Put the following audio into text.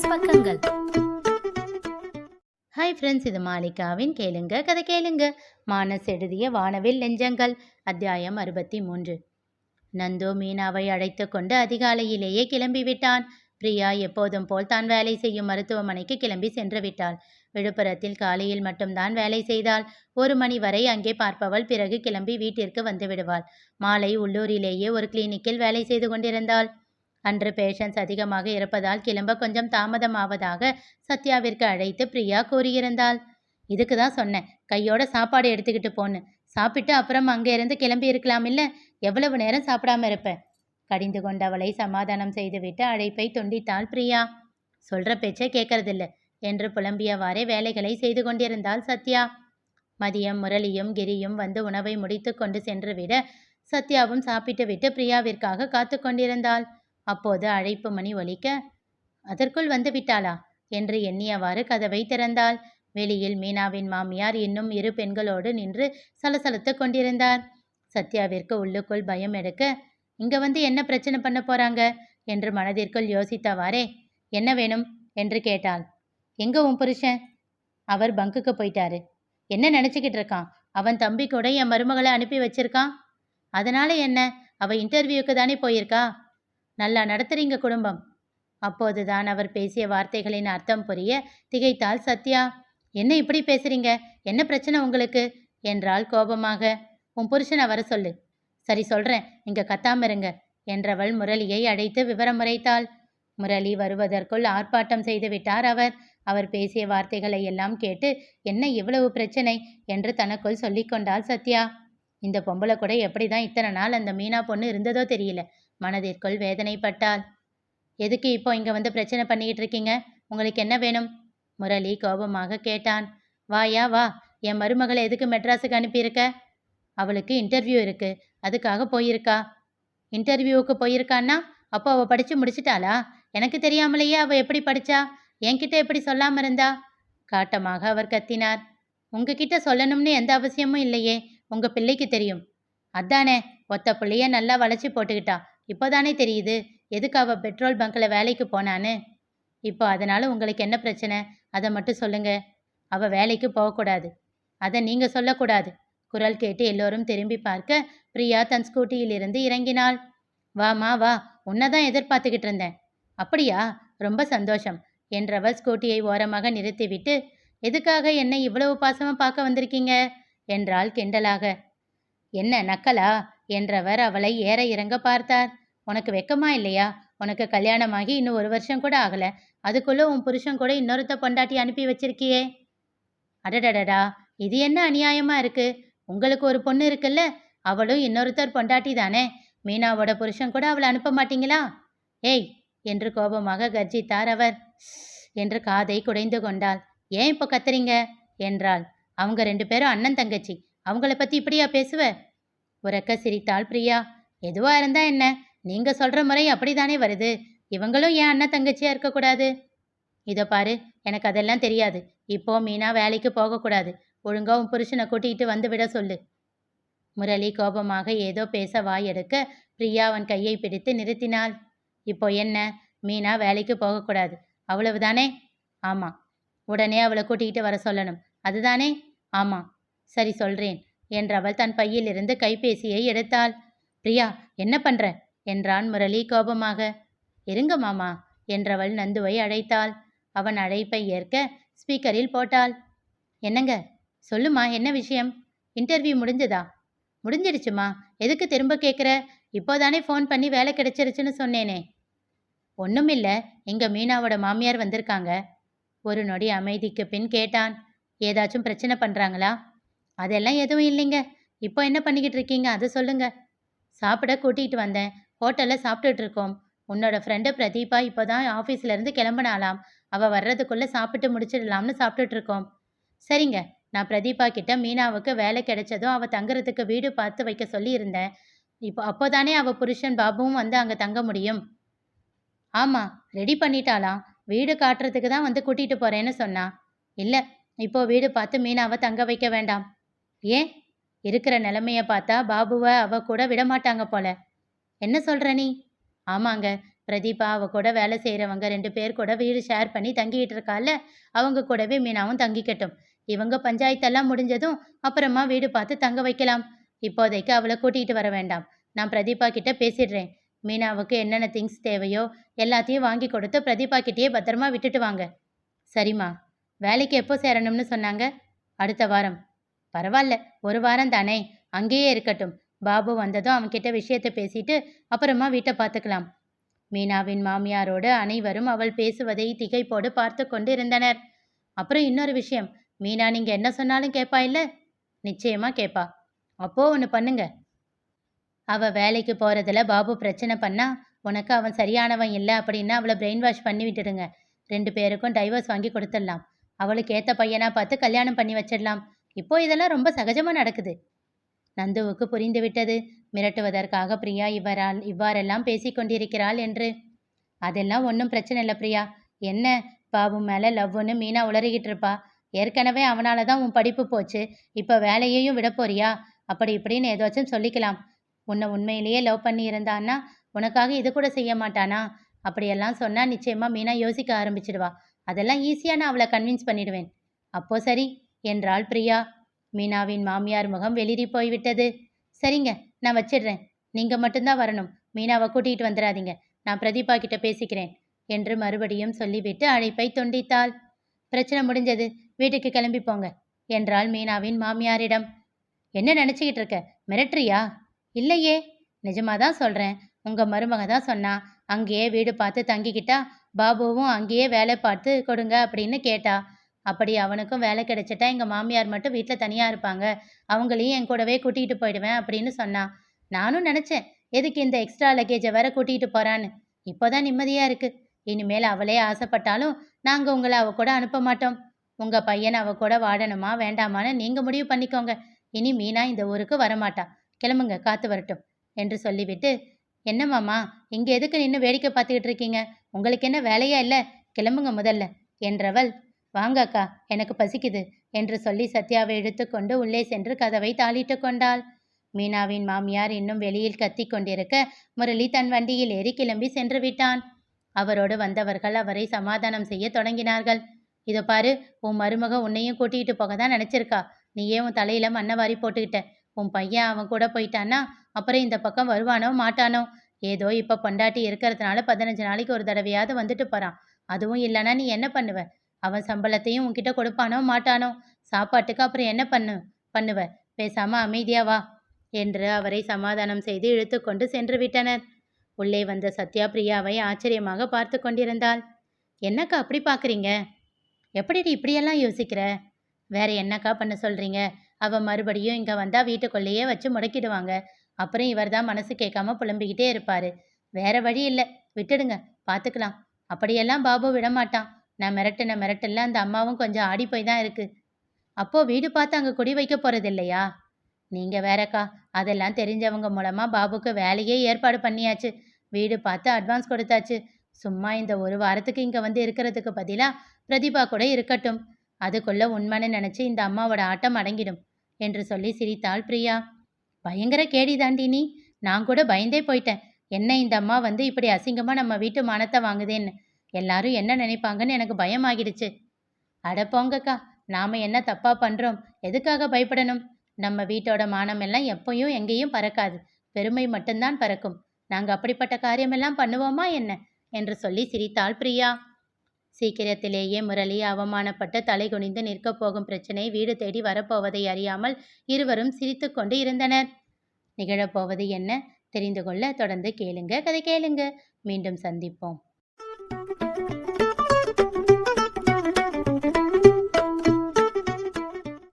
Romance பக்கங்கள். Hi friends இது மாலிகாவின் கேளுங்க கதை கேளுங்க. மானஸ் எழுதிய வானவில் நெஞ்சங்கள் அத்தியாயம் அறுபத்தி மூன்று நந்தோ மீனாவை அழைத்து கொண்டு அதிகாலையிலேயே கிளம்பி விட்டான். பிரியா எப்போதும் போல் தான் வேலை செய்யும் மருத்துவமனைக்கு கிளம்பி சென்று விட்டாள். விழுப்புரத்தில் காலையில் மட்டும்தான் வேலை செய்தால் ஒரு மணி வரை அங்கே பார்ப்பவள் பிறகு கிளம்பி வீட்டிற்கு வந்து விடுவாள். மாலை உள்ளூரிலேயே ஒரு கிளினிக்கில் வேலை செய்து கொண்டிருந்தாள். அன்று பேஷன்ஸ் அதிகமாக இருப்பதால் கிளம்ப கொஞ்சம் தாமதமாவதாக சத்யாவிற்கு அழைத்து பிரியா கூறியிருந்தாள். இதுக்கு தான் சொன்னேன். கையோட சாப்பாடு எடுத்துக்கிட்டு போன்னு. சாப்பிட்டு அப்புறம் அங்கே இருந்து கிளம்பி இருக்கலாம் இல்லை? எவ்வளவு நேரம் சாப்பிடாம இருப்பேன் கடிந்து கொண்டவளை சமாதானம் செய்துவிட்டு அழைப்பை துண்டித்தாள் பிரியா. சொல்ற பேச்சை கேட்கறதில்ல என்று புலம்பியவாறே வேலைகளை செய்து கொண்டிருந்தாள் சத்யா. மதியம் முரளியும் கிரியும் வந்து உணவை முடித்து கொண்டு சென்று விட சத்யாவும் சாப்பிட்டு விட்டு பிரியாவிற்காக காத்து கொண்டிருந்தாள். அப்போது அழைப்பு மணி ஒலிக்க அதற்குள் வந்து விட்டாளா? என்று எண்ணியவாறு கதவை திறந்தாள். வெளியில் மீனாவின் மாமியார் இன்னும் இரு பெண்களோடு நின்று சலசலத்து கொண்டிருந்தார். சத்யாவிற்கு உள்ளுக்குள் பயம் எடுக்க இங்க வந்து என்ன பிரச்சனை பண்ண போறாங்க? என்று மனதிற்குள் யோசித்தவாறே என்ன வேணும்? என்று கேட்டாள். எங்க உன் புருஷன்? அவர் பங்குக்கு போயிட்டாரு. என்ன நினச்சிக்கிட்டு இருக்கான்? அவன் தம்பி கூட என் மருமகளை அனுப்பி வச்சிருக்கான்? அதனால என்ன? அவ இன்டர்வியூக்கு தானே போயிருக்கா? நல்லா நடத்துறீங்க குடும்பம். அப்போதுதான் அவர் பேசிய வார்த்தைகளின் அர்த்தம் புரிய திகைத்தாள் சத்யா. என்ன இப்படி பேசுறீங்க? என்ன பிரச்சனை உங்களுக்கு? என்றாள் கோபமாக. உன் புருஷனை வர சொல்லு. சரி சொல்றேன். இங்க கத்தாம இருங்க. என்றவள் முரளியை அழைத்து விவரம் உரைத்தாள் முரளி வருவதற்குள் ஆர்ப்பாட்டம் செய்து விட்டார் அவர். அவர் பேசிய வார்த்தைகளை எல்லாம் கேட்டு என்ன இவ்வளவு பிரச்சனை? என்று தனக்குள் சொல்லிக்கொண்டாள் சத்யா. இந்த பொம்பளை கூட எப்படிதான் இத்தனை நாள் அந்த மீனா பொண்ணு இருந்ததோ தெரியல. மனதிற்குள் வேதனைப்பட்டாள். எதுக்கு இப்போ இங்கே வந்து பிரச்சனை பண்ணிக்கிட்டு இருக்கீங்க? உங்களுக்கு என்ன வேணும்? முரளி கோபமாக கேட்டான். வாயா வா. என் மருமகளை எதுக்கு மெட்ராஸுக்கு அனுப்பியிருக்க? அவளுக்கு இன்டர்வியூ இருக்கு. அதுக்காக போயிருக்கா. இன்டர்வியூவுக்கு போயிருக்கான்னா அப்போ அவள் படித்து முடிச்சிட்டாளா? எனக்கு தெரியாமலேயே அவள் எப்படி படிச்சா? என்கிட்ட எப்படி சொல்லாமல் இருந்தா? காட்டமாக அவர் கத்தினார். உங்ககிட்ட சொல்லணும்னு எந்த அவசியமும் இல்லையே. உங்கள் பிள்ளைக்கு தெரியும். அதானே. ஒத்த பிள்ளைய நல்லா வளைச்சி போட்டுக்கிட்டா. இப்போதானே தெரியுது. எதுக்கு அவள் பெட்ரோல் பங்க்கில் வேலைக்கு போனான்னு? இப்போ அதனால் உங்களுக்கு என்ன பிரச்சனை? அதை மட்டும் சொல்லுங்கள் அவள் வேலைக்கு போகக்கூடாது. அதை நீங்கள் சொல்லக்கூடாது. குரல் கேட்டு எல்லோரும் திரும்பி பார்க்க பிரியா தன் ஸ்கூட்டியிலிருந்து இறங்கினாள். வாமா வா. உன்னை தான் எதிர்பார்த்துக்கிட்டு இருந்தேன். அப்படியா? ரொம்ப சந்தோஷம். என்றவள் ஸ்கூட்டியை ஓரமாக நிறுத்திவிட்டு எதுக்காக என்னை இவ்வளவு பாசமாக பார்க்க வந்திருக்கீங்க? என்றாள் கிண்டலாக. என்ன நக்கலா? என்றவர் அவளை ஏற இறங்க பார்த்தார். உனக்கு வெக்கமா இல்லையா? உனக்கு கல்யாணமாகி இன்னும் ஒரு வருஷம் கூட ஆகல. அதுக்குள்ள உன் புருஷன் கூட இன்னொருத்த பொண்டாட்டி அனுப்பி வச்சிருக்கியே. அடடடடா இது என்ன அநியாயமா இருக்கு? உங்களுக்கு ஒரு பொண்ணு இருக்குல்ல? அவளும் இன்னொருத்தர் பொண்டாட்டி தானே? மீனாவோட புருஷன் கூட அவளை அனுப்ப மாட்டீங்களா? ஏய்! என்று கோபமாக கர்ஜித்தார் அவர். என்று காதை குடைந்து கொண்டாள். ஏன் இப்போ கத்துறீங்க? என்றாள். அவங்க ரெண்டு பேரும் அண்ணன் தங்கச்சி. அவங்கள பத்தி இப்படியா பேசுவ? உறக்க சிரித்தாள் பிரியா. எதுவா இருந்தா என்ன? நீங்க சொல்ற முறை அப்படிதானே வருது. இவங்களும் ஏன் அண்ணன் தங்கச்சியா இருக்கக்கூடாது இதோ பாரு எனக்கு அதெல்லாம் தெரியாது. இப்போ மீனா வேலைக்கு போகக்கூடாது ஒழுங்கா உன் புருஷனை கூட்டிகிட்டு வந்து விட சொல்லு. முரளி கோபமாக ஏதோ பேச வாய் எடுக்க பிரியா அவன் கையை பிடித்து நிறுத்தினாள். இப்போ என்ன? மீனா வேலைக்கு போகக்கூடாது அவ்வளவுதானே? ஆமாம் உடனே அவளை கூட்டிகிட்டு வர சொல்லணும். அதுதானே? ஆமாம் சரி சொல்றேன் என்றவள் தன் பையிலிருந்து கைபேசியை எடுத்தாள். பிரியா என்ன பண்ற? என்றான் முரளி கோபமாக. இருங்க மாமா என்றவள் நந்துவை அழைத்தாள். அவன் அழைப்பை ஏற்க ஸ்பீக்கரில் போட்டாள். என்னங்க? சொல்லுமா என்ன விஷயம்? இன்டர்வியூ முடிஞ்சதா? முடிஞ்சிடுச்சுமா. எதுக்கு திரும்ப கேட்குற இப்போதானே ஃபோன் பண்ணி வேலை கிடைச்சிருச்சுன்னு சொன்னேனே. ஒன்றுமில்ல எங்கள் மீனாவோட மாமியார் வந்திருக்காங்க. ஒரு நொடி அமைதிக்கு பின் கேட்டான். ஏதாச்சும் பிரச்சனை பண்ணுறாங்களா அதெல்லாம் எதுவும் இல்லைங்க. இப்போ என்ன பண்ணிக்கிட்டு இருக்கீங்க? அதை சொல்லுங்க. சாப்பிட கூட்டிகிட்டு வந்தேன். ஹோட்டலில் சாப்பிட்டுட்டு இருக்கோம். உன்னோட ஃப்ரெண்டு பிரதீபா இப்போ தான் ஆஃபீஸ்லேருந்து கிளம்பினாலாம் அவள் வர்றதுக்குள்ளே சாப்பிட்டு முடிச்சிடலாம்னு சாப்பிட்டுட்டு இருக்கோம். சரிங்க. நான் பிரதீபா கிட்ட மீனாவுக்கு வேலை கிடைச்சதும் அவள் தங்குறதுக்கு வீடு பார்த்து வைக்க சொல்லியிருந்தேன். இப்போ அப்போ தானே அவள் புருஷன் பாபுவும் வந்து அங்கே தங்க முடியும். ஆமாம் ரெடி பண்ணிட்டாலாம் வீடு காட்டுறதுக்கு தான் வந்து கூட்டிகிட்டு போகிறேன்னு சொன்னா. இல்லை இப்போ வீடு பார்த்து மீனாவை தங்க வைக்க வேண்டாம். ஏன்? இருக்கிற நிலைமைய பார்த்தா பாபுவை அவ கூட விடமாட்டாங்க போல. என்ன சொல்ற நீ? ஆமாங்க. பிரதீபா அவ கூட வேலை செய்கிறவங்க ரெண்டு பேர் கூட வீடு ஷேர் பண்ணி தங்கிக்கிட்டு இருக்கால அவங்க கூடவே மீனாவும் தங்கிக்கட்டும். இவங்க பஞ்சாயத்தெல்லாம் முடிஞ்சதும் அப்புறமா வீடு பார்த்து தங்க வைக்கலாம். இப்போதைக்கு அவளை கூட்டிகிட்டு வர வேண்டாம். நான் பிரதீபா கிட்ட பேசிடுறேன். மீனாவுக்கு என்னென்ன திங்ஸ் தேவையோ எல்லாத்தையும் வாங்கி கொடுத்து பிரதீபா கிட்டேயே பத்திரமா விட்டுட்டு வாங்க. சரிம்மா. வேலைக்கு எப்போ சேரணும்னு சொன்னாங்க? அடுத்த வாரம். பரவாயில்ல ஒரு வாரம் தானே அங்கேயே இருக்கட்டும். பாபு வந்ததும் அவன்கிட்ட விஷயத்தை பேசிட்டு அப்புறமா வீட்டை பார்த்துக்கலாம். மீனாவின் மாமியாரோடு அனைவரும் அவள் பேசுவதை திகைப்போடு பார்த்து கொண்டு இருந்தனர் அப்புறம் இன்னொரு விஷயம் மீனா நீங்க என்ன சொன்னாலும் கேட்பா இல்ல? நிச்சயமா கேட்பா அப்போ ஒன்று பண்ணுங்க. அவ வேலைக்கு போறதுல பாபு பிரச்சனை பண்ணா உனக்கு அவன் சரியானவன் இல்லை அப்படின்னா அவளை பிரெயின் வாஷ் பண்ணி விட்டுடுங்க. ரெண்டு பேருக்கும் டைவர்ஸ் வாங்கி கொடுத்துடலாம். அவளுக்கு ஏற்ற பையனா பார்த்து கல்யாணம் பண்ணி வச்சிடலாம். இப்போ இதெல்லாம் ரொம்ப சகஜமாக நடக்குது. நந்துவுக்கு புரிந்துவிட்டது மிரட்டுவதற்காக பிரியா இவரால் இவ்வாறெல்லாம் பேசிக் கொண்டிருக்கிறாள் என்று. அதெல்லாம் ஒன்றும் பிரச்சனை இல்லை பிரியா. என்ன? பாபு மேலே லவ்வுன்னு மீனா உளறிக்கிட்டு இருப்பா. ஏற்கனவே அவனால தான் உன் படிப்பு போச்சு. இப்போ வேலையையும் விட போறியா? அப்படி இப்படின்னு ஏதாச்சும் சொல்லிக்கலாம். உன்னை உண்மையிலேயே லவ் பண்ணி இருந்தான்னா உனக்காக இது கூட செய்ய மாட்டானா? அப்படியெல்லாம் சொன்னால் நிச்சயமாக மீனா யோசிக்க ஆரம்பிச்சிடுவா. அதெல்லாம் ஈஸியாக நான் அவளை கன்வின்ஸ் பண்ணிடுவேன். அப்போ சரி. என்றாள் பிரியா. மீனாவின் மாமியார் முகம் வெளிரி போய்விட்டது. சரிங்க நான் வச்சிடுறேன். நீங்க மட்டும்தான் வரணும். மீனாவை கூட்டிகிட்டு வந்துடாதீங்க. நான் பிரதீபா கிட்ட பேசிக்கிறேன் என்று மறுபடியும் சொல்லிவிட்டு அழைப்பை துண்டித்தாள். பிரச்சனை முடிஞ்சது. வீட்டுக்கு கிளம்பி போங்க என்றாள் மீனாவின் மாமியாரிடம். என்ன நினச்சிக்கிட்டு இருக்க? மிரட்டுறியா? இல்லையே. நிஜமாதான் சொல்கிறேன் உங்கள் மருமக தான் சொன்னா அங்கேயே வீடு பார்த்து தங்கிக்கிட்டா பாபுவும் அங்கேயே வேலை பார்த்து கொடுங்க அப்படின்னு கேட்டா அப்படி அவனுக்கும் வேலை கிடைச்சிட்டா எங்கள் மாமியார் மட்டும் வீட்டில் தனியாக இருப்பாங்க. அவங்களையும் என் கூடவே கூட்டிகிட்டு போயிடுவேன் அப்படின்னு சொன்னான். நானும் நினச்சேன் எதுக்கு இந்த எக்ஸ்ட்ரா லக்கேஜை வேற கூட்டிகிட்டு போகிறான்னு இப்போதான் நிம்மதியாக இருக்குது இனிமேல் அவளே ஆசைப்பட்டாலும் நாங்கள் உங்களை அவ கூட அனுப்ப மாட்டோம். உங்கள் பையன் அவ கூட வாடணுமா வேண்டாமான்னு நீங்கள் முடிவு பண்ணிக்கோங்க. இனி மீனா இந்த ஊருக்கு வரமாட்டா. கிளம்புங்க காத்து வரட்டும் என்று சொல்லிவிட்டு என்னம்மாமா இங்கே எதுக்கு நின்று வேடிக்கை பார்த்துக்கிட்டு இருக்கீங்க? உங்களுக்கு என்ன வேலையா இல்லை? கிளம்புங்க முதல்ல என்றவள் வாங்க அக்கா எனக்கு பசிக்குது என்று சொல்லி சத்யாவை இழுத்துக்கொண்டு உள்ளே சென்று கதவை தாளிட்டு கொண்டாள். மீனாவின் மாமியார் இன்னும் வெளியில் கத்தி கொண்டிருக்க முரளி தன் வண்டியில் ஏறி கிளம்பி சென்று விட்டான். அவரோடு வந்தவர்கள் அவரை சமாதானம் செய்ய தொடங்கினார்கள். இதோ பாரு உன் மருமக உன்னையும் கூட்டிகிட்டு போக தான் நினச்சிருக்கா? நீயே உன் தலையில மண்ணை வாரி போட்டுக்கிட்ட. உன் பையன் அவன் கூட போயிட்டான்னா அப்புறம் இந்த பக்கம் வருவானோ மாட்டானோ? ஏதோ இப்போ பொண்டாட்டி இருக்கிறதுனால பதினஞ்சு நாளைக்கு ஒரு தடவையாவது வந்துட்டு போகிறான் அதுவும் இல்லைன்னா நீ என்ன பண்ணுவ? அவன் சம்பளத்தையும் உன்கிட்ட கொடுப்பானோ மாட்டானோ? சாப்பாட்டுக்கு அப்புறம் என்ன பண்ணு? பண்ணுவ. பேசாம அமைதியா வா என்று அவரை சமாதானம் செய்து இழுத்துக்கொண்டு சென்று விட்டனர். உள்ளே வந்த சத்யா பிரியாவை ஆச்சரியமாக பார்த்து கொண்டிருந்தாள். என்னக்கா அப்படி பார்க்குறீங்க? எப்படிடி இப்படியெல்லாம் யோசிக்கிற? வேற என்னக்கா பண்ண சொல்றீங்க? அவ மறுபடியும் இங்க வந்தா வீட்டுக்குள்ளேயே வச்சு முடக்கிடுவாங்க. அப்புறம் இவர் தான் மனசு கேட்காம புலம்பிக்கிட்டே இருப்பாரு. வேற வழி இல்லை. விட்டுடுங்க. பார்த்துக்கலாம் அப்படியெல்லாம் பாபு விடமாட்டான். நான் மிரட்டின மிரட்டல அந்த அம்மாவும் கொஞ்சம் ஆடி போய் தான் இருக்கு. அப்போ வீடு பார்த்து அங்கே குடி வைக்க போறது இல்லையா? நீங்க வேறக்கா அதெல்லாம் தெரிஞ்சவங்க மூலமா பாபுக்கு வேலையே ஏற்பாடு பண்ணியாச்சு. வீடு பார்த்து அட்வான்ஸ் கொடுத்தாச்சு. சும்மா இந்த ஒரு வாரத்துக்கு இங்க வந்து இருக்கிறதுக்கு பதிலாக பிரதிபா கூட இருக்கட்டும். அதுக்குள்ள உண்மைன்னு நினைச்சு இந்த அம்மாவோட ஆட்டம் அடங்கிடும் என்று சொல்லி சிரித்தாள் பிரியா. பயங்கர கேடி தாண்டி நீ. நான் கூட பயந்தே போயிட்டேன். என்ன இந்த அம்மா வந்து இப்படி அசிங்கமா நம்ம வீட்டு மானத்தை வாங்குதேன்னு. எல்லாரும் என்ன நினைப்பாங்கன்னு எனக்கு பயமாகிடுச்சு. அட போங்கக்கா நாம என்ன தப்பா பண்றோம்? எதுக்காக பயப்படணும்? நம்ம வீட்டோட மானம் எல்லாம் எப்பயும் எங்கேயும் பறக்காது. பெருமை மட்டும்தான் பறக்கும். நாங்க அப்படிப்பட்ட காரியமெல்லாம் பண்ணுவோமா என்ன? என்று சொல்லி சிரித்தாள் பிரியா. சீக்கிரத்திலேயே முரளி அவமானப்பட்டு தலை குனிந்து நிற்கப் போகும் பிரச்சனை வீடு தேடி வரப்போவதை அறியாமல் இருவரும் சிரித்துக்கொண்டு இருந்தனர். நிகழப்போவது என்ன? தெரிந்து கொள்ள தொடர்ந்து கேளுங்க. கதை கேளுங்க. மீண்டும் சந்திப்போம்.